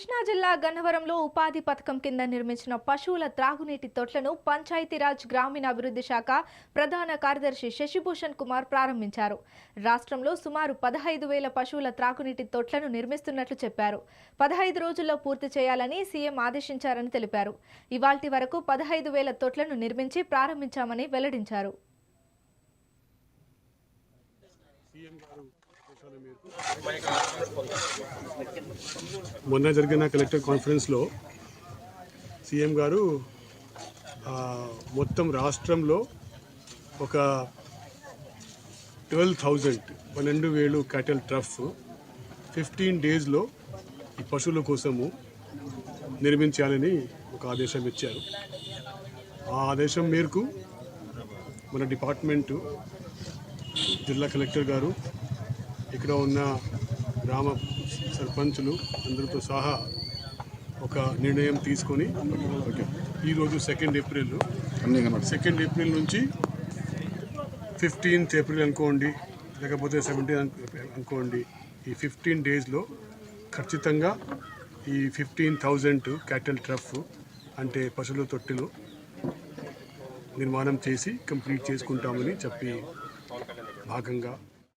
కృష్ణా జిల్లా గన్నవరంలో ఉపాధి పథకం కింద నిర్మించిన పశువుల త్రాగునీటి తొట్లను పంచాయతీరాజ్ గ్రామీణాభివృద్ధి శాఖ ప్రధాన కార్యదర్శి శశిభూషణ్ కుమార్ ప్రారంభించారు. రాష్ట్రంలో సుమారు పదహైదు వేల పశువుల త్రాగునీటి తొట్లను నిర్మిస్తున్నట్లు చెప్పారు. పదహైదు రోజుల్లో పూర్తి చేయాలని సీఎం ఆదేశించారని తెలిపారు. ఇవాల్టి వరకు పదహైదు వేల తొట్లను నిర్మించి ప్రారంభించామని వెల్లడించారు. మొన్న జరిగిన కలెక్టర్ కాన్ఫరెన్స్లో సీఎం గారు మొత్తం రాష్ట్రంలో ఒక ట్వెల్వ్ థౌజండ్ పన్నెండు వేలు క్యాటల్ ట్రఫ్ ఫిఫ్టీన్ డేస్లో ఈ పశువుల కోసము నిర్మించాలని ఒక ఆదేశం ఇచ్చారు. ఆ ఆదేశం మేరకు మన డిపార్ట్మెంటు జిల్లా కలెక్టర్ గారు ఇక్కడ ఉన్న గ్రామ సర్పంచులు అందరితో సహా ఒక నిర్ణయం తీసుకొని ఈరోజు సెకండ్ ఏప్రిల్ సెకండ్ ఏప్రిల్ నుంచి ఫిఫ్టీన్త్ ఏప్రిల్ అనుకోండి లేకపోతే సెవెంటీన్ అనుకోండి ఈ ఫిఫ్టీన్ డేస్లో ఖచ్చితంగా ఈ ఫిఫ్టీన్ థౌజండ్ క్యాటల్ ట్రఫ్ అంటే పశువుల తొట్టిలు నిర్మాణం చేసి కంప్లీట్ చేసుకుంటామని చెప్పి భాగంగా